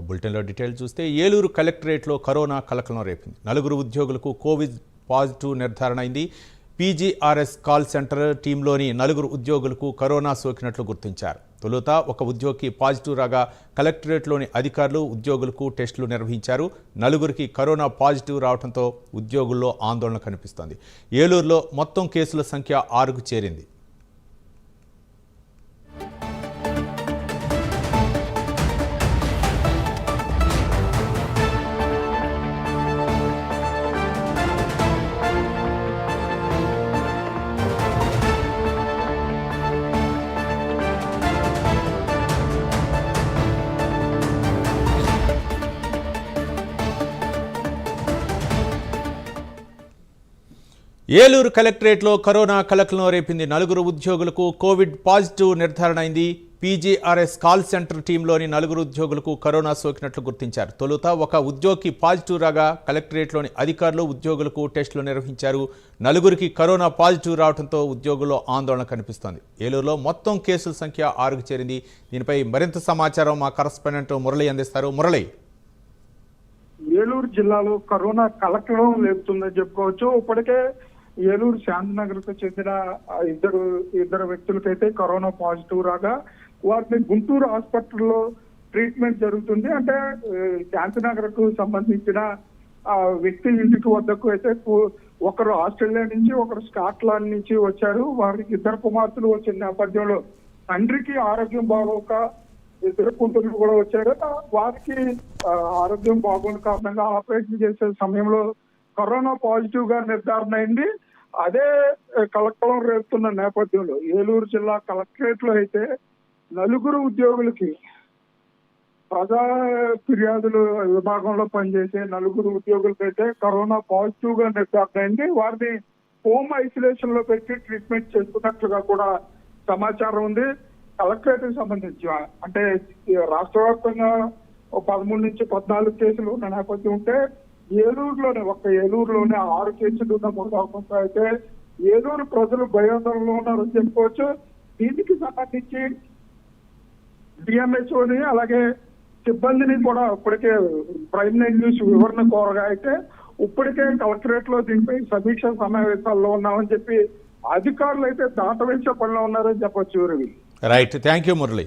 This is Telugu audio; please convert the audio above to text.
బులెటిన్లో డీటెయిల్ చూస్తే ఏలూరు కలెక్టరేట్లో కరోనా కలకలం రేపింది. నలుగురు ఉద్యోగులకు కోవిడ్ పాజిటివ్ నిర్ధారణ అయింది. పీజీఆర్ఎస్ కాల్ సెంటర్ టీంలోని నలుగురు ఉద్యోగులకు కరోనా సోకినట్లు గుర్తించారు. తొలుత ఒక ఉద్యోగికి పాజిటివ్ రాగా కలెక్టరేట్లోని అధికారులు ఉద్యోగులకు టెస్టులు నిర్వహించారు. నలుగురికి కరోనా పాజిటివ్ రావడంతో ఉద్యోగుల్లో ఆందోళన కనిపిస్తోంది. ఏలూరులో మొత్తం కేసుల సంఖ్య ఆరుకు చేరింది. ఏలూరు కలెక్టరేట్లో కరోనా కలకలం రేపింది. నలుగురు ఉద్యోగులకు కోవిడ్ పాజిటివ్ నిర్ధారణ అయింది. పీజీఆర్ఎస్ కాల్ సెంటర్ టీంలోని నలుగురు ఉద్యోగులకు కరోనా సోకినట్లు గుర్తించారు. తొలుత ఒక ఉద్యోగి పాజిటివ్ రాగా కలెక్టరేట్లోని అధికారులు ఉద్యోగులకు టెస్టులు నిర్వహించారు. నలుగురికి కరోనా పాజిటివ్ రావడంతో ఉద్యోగుల్లో ఆందోళన కనిపిస్తోంది. ఏలూరులో మొత్తం కేసుల సంఖ్య ఆరుకు చేరింది. దీనిపై మరింత సమాచారం మా కరస్పాండెంట్ మురళి అందిస్తారు. మురళి. ఏలూరు జిల్లాలో కరోనా కలకలం లేపుతుందని చెప్పుకోవచ్చు. ఇప్పటికే ఏలూరు శాంతినగర్కు చెందిన ఇద్దరు ఇద్దరు వ్యక్తులకైతే కరోనా పాజిటివ్ రాగా వారిని గుంటూరు హాస్పిటల్లో ట్రీట్మెంట్ జరుగుతుంది. అంటే శాంతినగర్కు సంబంధించిన ఆ వ్యక్తి ఇంటికి వద్దకు అయితే ఒకరు ఆస్ట్రేలియా నుంచి ఒకరు స్కాట్లాండ్ నుంచి వచ్చారు. వారికి ఇద్దరు కుమార్తెలు వచ్చిన నేపథ్యంలో తండ్రికి ఆరోగ్యం బాగోక ఇద్దరు కూతుర్లు కూడా వచ్చారు. వారికి ఆరోగ్యం బాగోని కారణంగా ఆపరేషన్ చేసే సమయంలో కరోనా పాజిటివ్గా నిర్ధారణ అయింది. అదే కలకలం రేపుతున్న నేపథ్యంలో ఏలూరు జిల్లా కలెక్టరేట్లో అయితే నలుగురు ఉద్యోగులకి ప్రజా ఫిర్యాదులు విభాగంలో పనిచేసే నలుగురు ఉద్యోగులకైతే కరోనా పాజిటివ్గా నిర్ధారణ అయింది వారిని హోమ్ ఐసోలేషన్లో పెట్టి ట్రీట్మెంట్ చేస్తున్నట్లుగా కూడా సమాచారం ఉంది. కలెక్టరేట్కి సంబంధించి అంటే రాష్ట్ర వ్యాప్తంగా పదమూడు నుంచి పద్నాలుగు కేసులు ఉన్న నేపథ్యం ఉంటే ఏలూరులోనే ఒక్క ఏలూరులోనే ఆరు కేసులు ఉన్న మూడు అయితే ఏలూరు ప్రజలు భయాందోళనలో ఉన్నారని చెప్పుకోవచ్చు. దీనికి సంబంధించి డిఎంహెచ్ఓని అలాగే సిబ్బందిని కూడా ఇప్పటికే ప్రైమ్ లైన్ న్యూస్ వివరణ కోరగా అయితే ఇప్పటికే కలెక్టరేట్లో దీనిపై సమీక్ష సమావేశాల్లో ఉన్నామని చెప్పి అధికారులు అయితే దాటవేసే పనిలో ఉన్నారని చెప్పొచ్చు Ravi right thank you Murali